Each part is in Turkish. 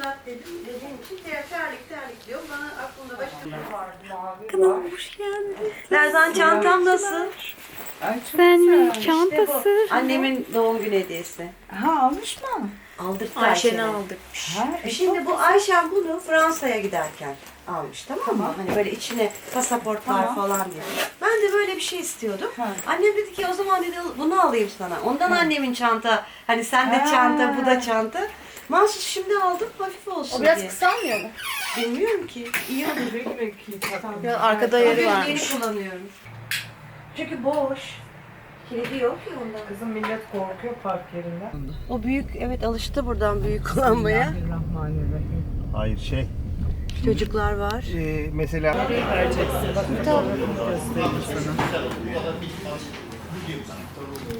hatırlat dedim. Dediğim için ter, terlik terlik diyor. Bana aklımda başka Var, mavi var. Kanalıma hoş geldin. Lerzan çantam nasıl? Ay çok Sen güzelmiş. çantası. Annemin doğum günü hediyesi. Ha almış mı? Aldırttı Ayşe'ni Ayşe'ne. aldık. Ha, e, Şimdi çok bu Ayşem bunu Fransa'ya giderken almış tamam mı? Tamam. Hani böyle içine pasaportlar Tamam. falan diye. Ben de böyle bir şey istiyordum. Ha. Annem dedi ki o zaman dedi bunu alayım sana. Ondan annemin çanta. Hani sen de Ha. çanta, bu da çanta. Mahsus şimdi aldım hafif olsun O biraz diye. kısalmıyor mu? Bilmiyorum ki. İyi olur. Güle giy tatlım. Biraz arkada Bugün yeri yeni varmış. kullanıyorum. Çünkü boş. Kilidi yok ya ondan. Kızım millet korkuyor park yerinde. O büyük evet alıştı buradan büyük kullanmaya. Bismillahirrahmanirrahim. Hayır şey. Çocuklar var. e, mesela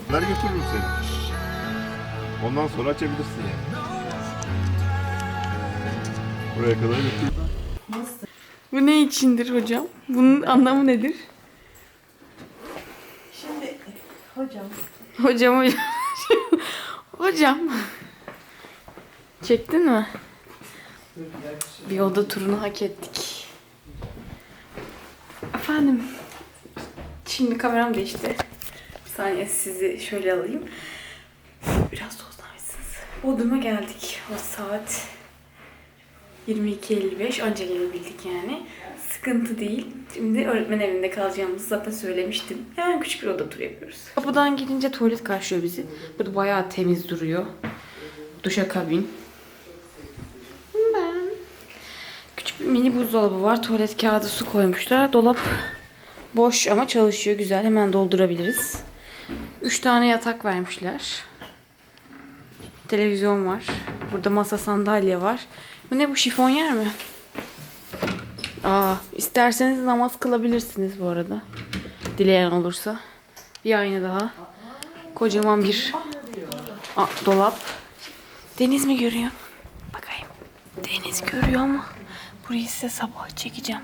bunlar götürürüm seni. Ondan sonra açabilirsin yani. Buraya kadar. Bu ne içindir hocam? Bunun anlamı nedir? Şimdi hocam Hocam hocam. hocam. Çektin mi? Bir oda turunu hak ettik. Efendim. Şimdi kameram değişti. Bir saniye sizi şöyle alayım. Biraz tozlamışsınız. Bodrum'a geldik. O saat 22.55 anca gelebildik yani. Sıkıntı değil. Şimdi öğretmen evinde kalacağımızı zaten söylemiştim. Hemen küçük bir oda turu yapıyoruz. Kapıdan girince tuvalet karşılıyor bizi. Burada bayağı temiz duruyor. Duşakabin. Ben. Küçük bir mini buzdolabı var. Tuvalet kağıdı su koymuşlar. Dolap boş ama çalışıyor. Güzel. Hemen doldurabiliriz. Üç tane yatak vermişler. Televizyon var. Burada masa sandalye var. Bu ne bu şifon yer mi? Aa, isterseniz namaz kılabilirsiniz bu arada. Dileyen olursa. Bir ayna daha. Kocaman bir Aa, dolap. Deniz mi görüyor? Bakayım. Deniz görüyor mu? Burayı size sabah çekeceğim.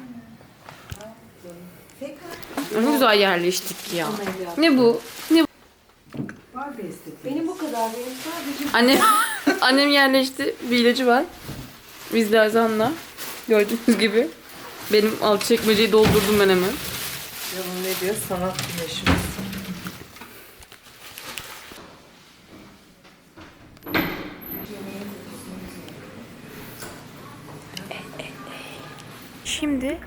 Ne güzel yerleştik ya. Ne bu? Ne bu? Benim bu kadar benim sadece Annem, annem yerleşti. Bir ilacı var. Biz de Azan'la. Gördüğünüz gibi. Benim alt çekmeceyi doldurdum ben hemen. Canım ne diyor? Sanat güneşimiz. Şimdi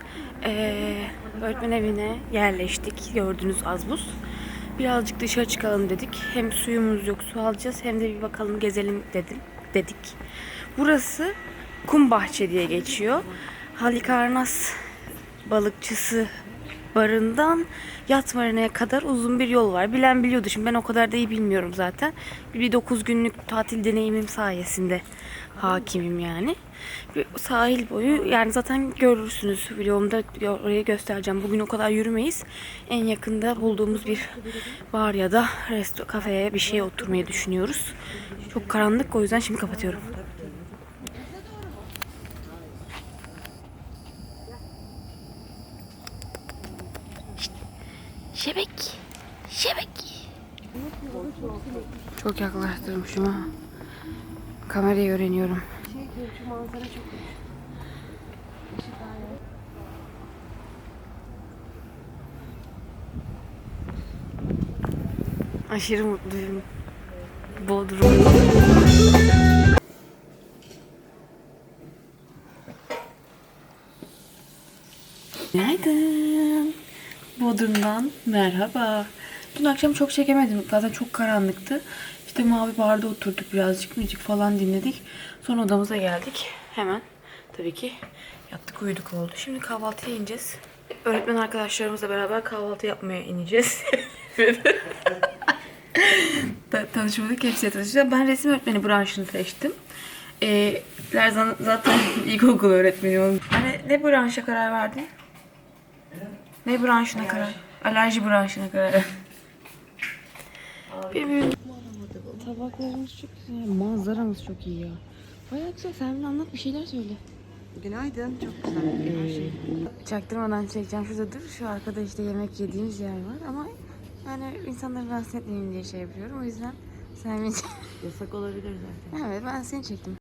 eee öğretmen evine yerleştik. Gördüğünüz az buz. Birazcık dışarı çıkalım dedik. Hem suyumuz yok su alacağız hem de bir bakalım gezelim dedim, dedik. Burası kum bahçe diye geçiyor. Halikarnas balıkçısı barından yat marinaya kadar uzun bir yol var. Bilen biliyordu. Şimdi ben o kadar da iyi bilmiyorum zaten. Bir 9 günlük tatil deneyimim sayesinde hakimim yani. Bir sahil boyu yani zaten görürsünüz vlogumda orayı göstereceğim. Bugün o kadar yürümeyiz. En yakında bulduğumuz bir bar ya da resto kafeye bir şeye oturmayı düşünüyoruz. Çok karanlık o yüzden şimdi kapatıyorum. Şebek. Şebek. Çok yaklaştırmışım ha. Kamerayı öğreniyorum. Aşırı mutluyum. Bodrum. Günaydın. Bodrum'dan merhaba. Dün akşam çok çekemedim. Zaten çok karanlıktı. İşte mavi barda oturduk birazcık müzik falan dinledik. Sonra odamıza geldik. Hemen tabii ki yattık uyuduk oldu. Şimdi kahvaltıya ineceğiz. Öğretmen arkadaşlarımızla beraber kahvaltı yapmaya ineceğiz. Ta- tanışmadık hepsiyle tanışacağız. Ben resim öğretmeni branşını seçtim. Ee, zaten ilkokul öğretmeni olmuş. Hani ne branşa karar verdin? Ne branşına karar? Alerji branşına karar. Bilmiyorum. Tabaklarımız çok güzel. Manzaramız çok iyi ya. Bayağı güzel. Sen bana anlat bir şeyler söyle. günaydın çok güzel her şey. Çaktırmadan çekeceğim. Şurada dur. Şu arkada işte yemek yediğimiz yer var ama yani insanları rahatsız etmeyeyim diye şey yapıyorum. O yüzden sen beni... Yasak olabilir zaten. evet ben seni çektim.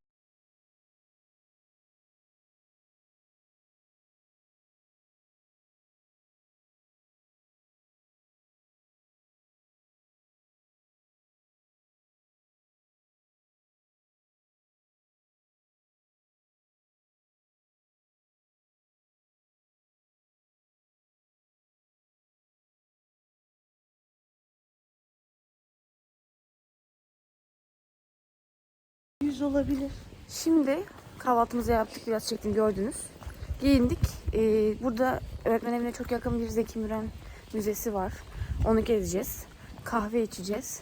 Plaj olabilir. Şimdi kahvaltımızı yaptık. Biraz çektim gördünüz. Giyindik. Ee, burada öğretmen evine çok yakın bir Zeki Müren müzesi var. Onu gezeceğiz. Kahve içeceğiz.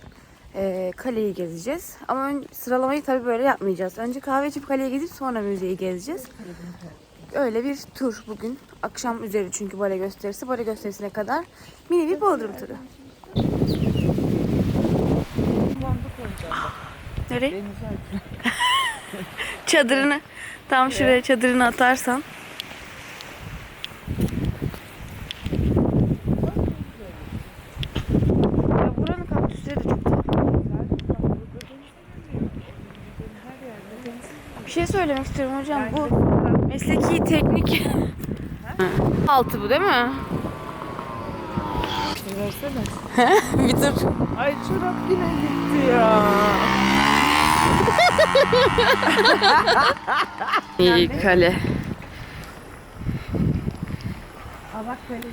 Ee, kaleyi gezeceğiz. Ama ön, sıralamayı tabii böyle yapmayacağız. Önce kahve içip kaleyi gezip sonra müzeyi gezeceğiz. Öyle bir tur bugün. Akşam üzeri çünkü bale gösterisi. Bale gösterisine kadar mini bir Bodrum turu. Nereye? Çadırını tam şuraya çadırını atarsan. Ya buranın kaktüsleri de çok. Bir şey söylemek istiyorum hocam. Bu mesleki teknik altı bu değil mi? versene. bir tur. Ay çorap yine gitti ya. İyi kale. Aa bak böyle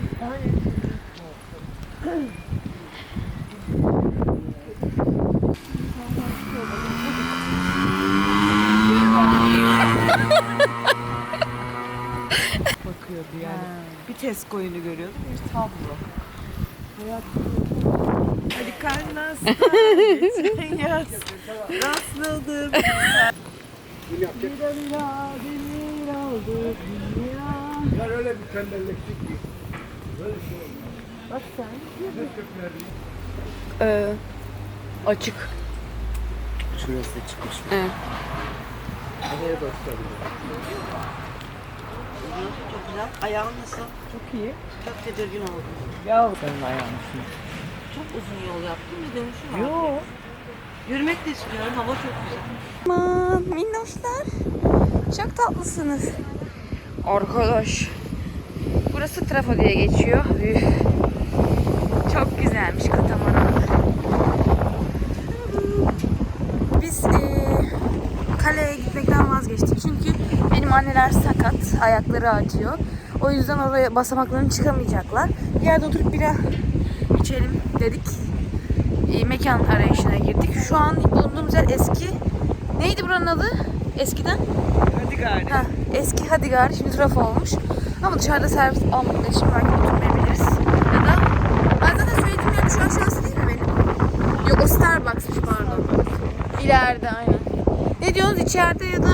bakıyordu yani. Bir test koyunu görüyordum, bir tablo. Hayat Hadi karnastan geçen yaz rastladım. Bir ara demir aldı dünya. Ya öyle bir tembelleştik ki. Bak sen. Ee, açık. Şurası çıkmış. Evet. Nereye başladı? Çok güzel. Ayağın nasıl? Çok iyi. Çok tedirgin oldum. Ya senin ayağın şimdi. Çok uzun yol yaptım bir dönüşüm var. Yok. Yürümek de istiyorum. Hava çok güzel. Aman minnoşlar. Çok tatlısınız. Arkadaş. Burası trafo diye geçiyor. Üf. Çok güzelmiş katamaran. Biz eee, kaleye gitmekten vazgeçtik. Çünkü benim anneler sakat. Ayakları acıyor. O yüzden oraya basamakların çıkamayacaklar. Bir yerde oturup bira içelim dedik. E, mekan arayışına girdik. Şu an bulunduğumuz yer eski. Neydi buranın adı? Eskiden? Hadi gari. Ha, eski Hadigar şimdi trafo olmuş. Ama dışarıda servis almadığı için belki oturmayabiliriz. Ya da ben zaten söylediğim yer şu aşağısı değil mi benim? Yok o Starbucks'mış pardon. İleride aynen. Ne diyorsunuz içeride ya da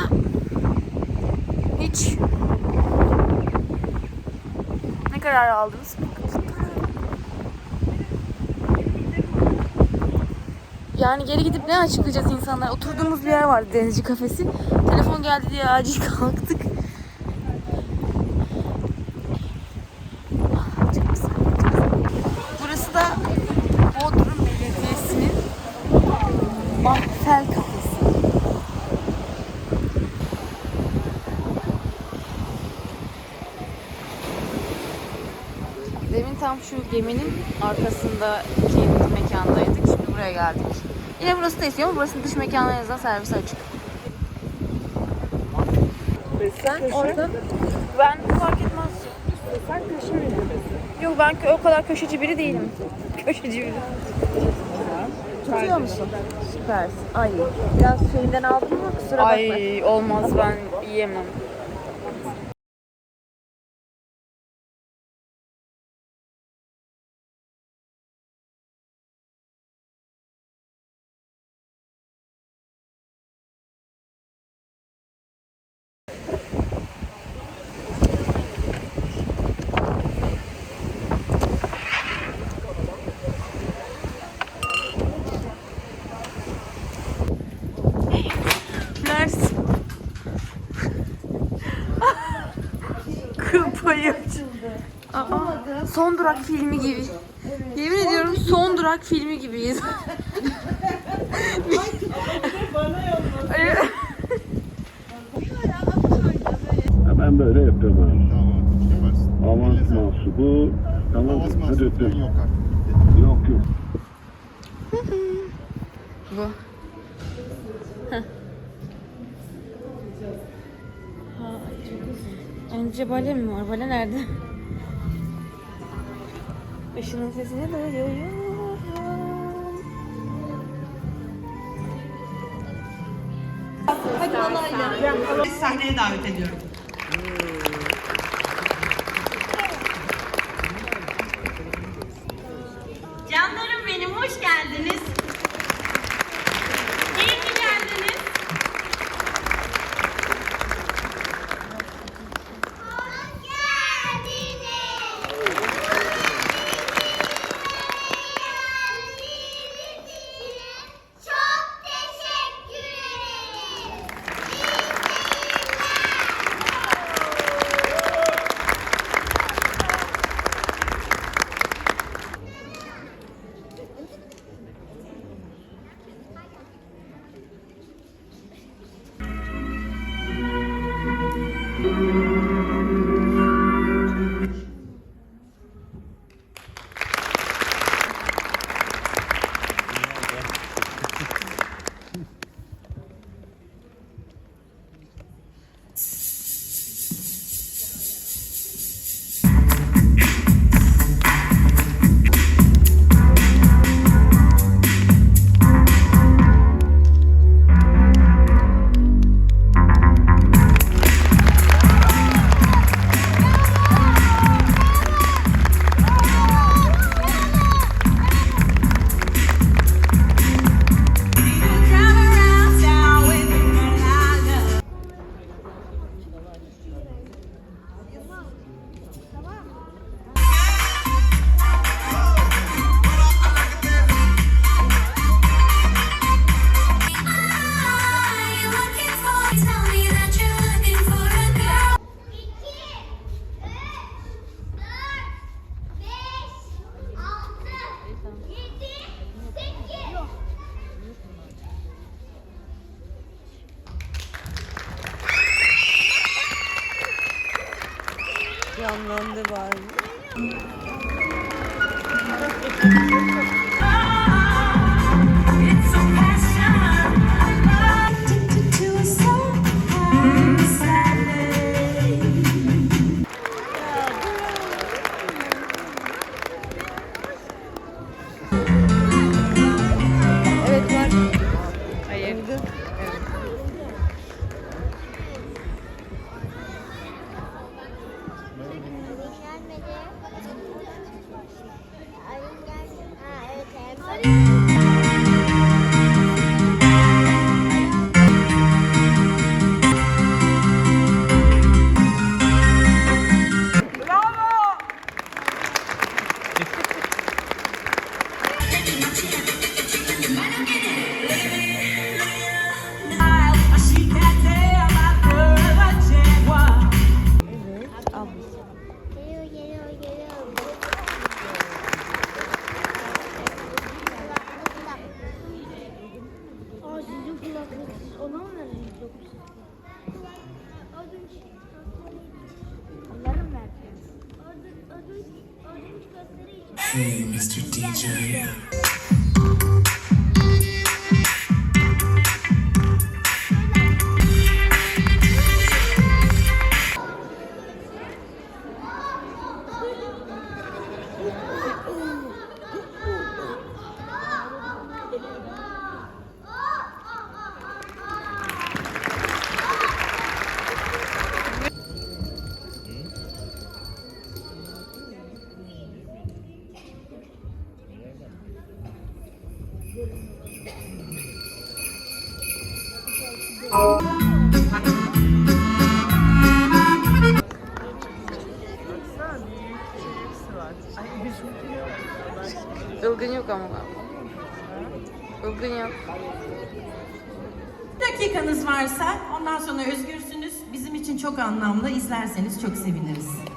hiç? Ne karar aldınız? Yani geri gidip ne açıklayacağız insanlara? Oturduğumuz bir yer vardı denizci kafesi. Telefon geldi diye acil kalktık. Burası da Bodrum Belediyesi'nin Bahçel Kafesi. Demin tam şu geminin arkasındaki mekandaydık. Şimdi buraya geldik. Yine burası da istiyor ama burasının dış mekanlarınızdan servise açık. Sen orada Ben fark etmez. sen köşe mi Yok ben kö- o kadar köşeci biri değilim. Köşeci biri. Tutuyor musun? Süpersin. Ay biraz şeyinden aldım ama kusura bakma. Ay olmaz ben yiyemem. Kıl payı. Aa, son durak filmi gibi. Yemin ediyorum son durak filmi gibiyiz. Ben böyle yapıyorum abi. Tamam. Avans mahsubu tamam? Avans mahsubu yok artık. Yok yok. Bu. Sadece bale mi var? Bale nerede? Işının sesini duyuyorum. Hadi Sahneye davet ediyorum. Hey Mr. DJ. anlamda izlerseniz çok seviniriz.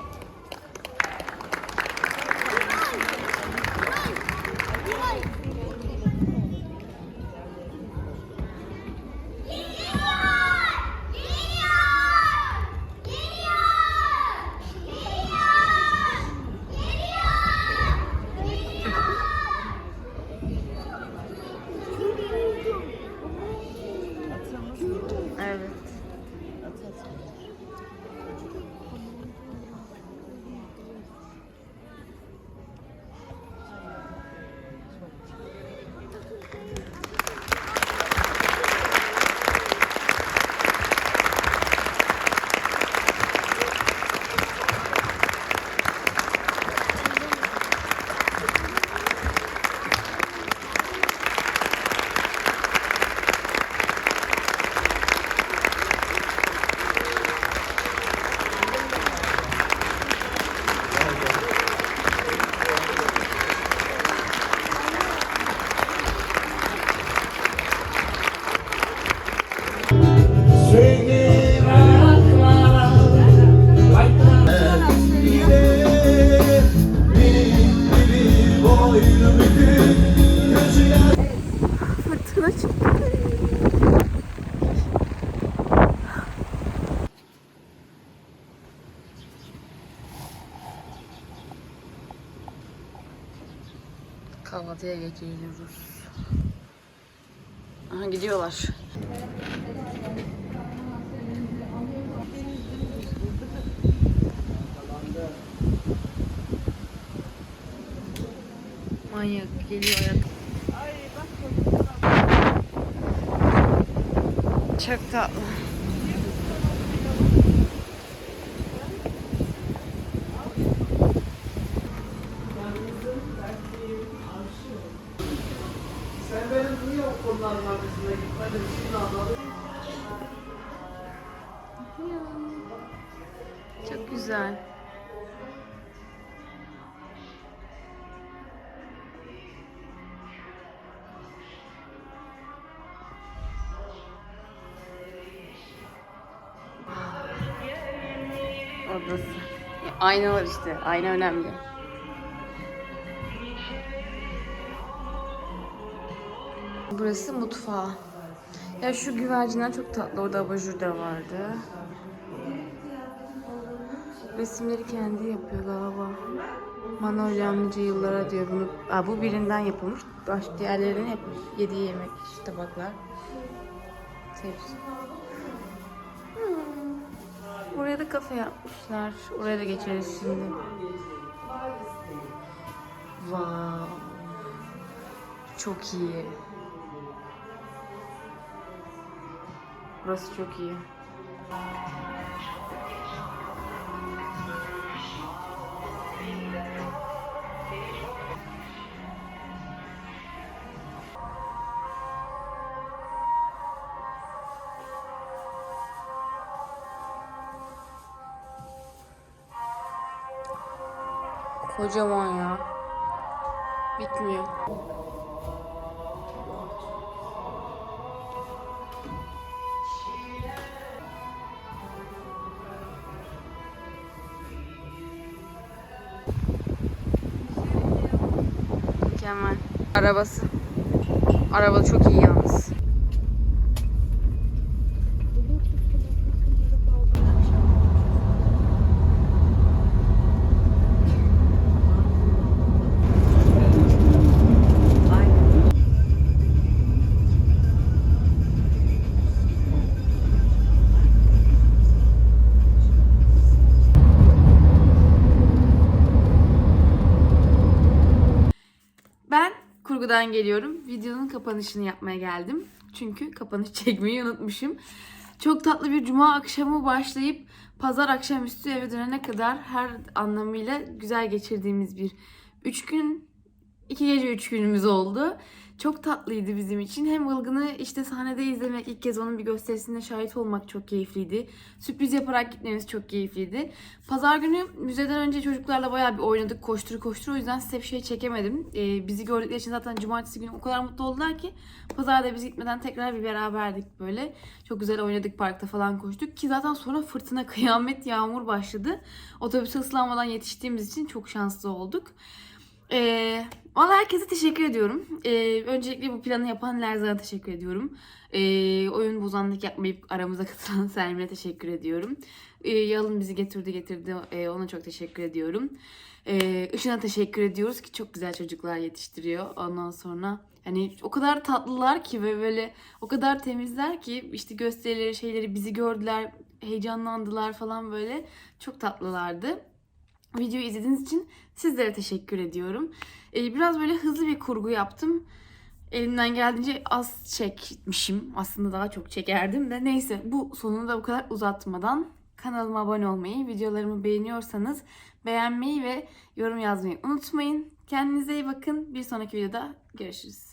Kahvaltıya geçiyoruz. Aha gidiyorlar. Manyak geliyor ayak. Çok tatlı. Çok güzel. Odası. Ayna var işte. Ayna önemli. Burası mutfağı. Ya şu güvercinler çok tatlı. Orada abajur da vardı. Resimleri kendi yapıyor galiba. Manolya amca yıllara diyor bunu. Aa, bu birinden yapılmış. Baş diğerlerinin hep yediği yemek tabaklar. Tepsi. Hmm. Buraya da kafe yapmışlar. Oraya da geçeriz şimdi. Wow. Çok iyi. Burası çok iyi. Kocaman ya. Bitmiyor. Arabası. Araba çok iyi yalnız. Kurgudan geliyorum. Videonun kapanışını yapmaya geldim. Çünkü kapanış çekmeyi unutmuşum. Çok tatlı bir cuma akşamı başlayıp pazar akşamüstü eve dönene kadar her anlamıyla güzel geçirdiğimiz bir 3 gün, 2 gece 3 günümüz oldu. Çok tatlıydı bizim için. Hem Ilgın'ı işte sahnede izlemek, ilk kez onun bir gösterisine şahit olmak çok keyifliydi. Sürpriz yaparak gitmemiz çok keyifliydi. Pazar günü müzeden önce çocuklarla bayağı bir oynadık, koştur koştur. O yüzden size bir şey çekemedim. Ee, bizi gördükleri için zaten cumartesi günü o kadar mutlu oldular ki pazarda biz gitmeden tekrar bir beraberdik böyle. Çok güzel oynadık parkta falan koştuk ki zaten sonra fırtına, kıyamet, yağmur başladı. Otobüse ıslanmadan yetiştiğimiz için çok şanslı olduk. Ee, Valla herkese teşekkür ediyorum. Ee, öncelikle bu planı yapan Lerzan'a teşekkür ediyorum. Ee, oyun bozanlık yapmayıp aramıza katılan Sermin'e teşekkür ediyorum. Ee, Yalın bizi getirdi getirdi. Ee, ona çok teşekkür ediyorum. Ee, Işın'a teşekkür ediyoruz ki çok güzel çocuklar yetiştiriyor. Ondan sonra hani o kadar tatlılar ki ve böyle o kadar temizler ki işte gösterileri şeyleri bizi gördüler, heyecanlandılar falan böyle. Çok tatlılardı. Videoyu izlediğiniz için sizlere teşekkür ediyorum. Ee, biraz böyle hızlı bir kurgu yaptım. Elimden geldiğince az çekmişim. Aslında daha çok çekerdim de. Neyse bu sonunu da bu kadar uzatmadan kanalıma abone olmayı, videolarımı beğeniyorsanız beğenmeyi ve yorum yazmayı unutmayın. Kendinize iyi bakın. Bir sonraki videoda görüşürüz.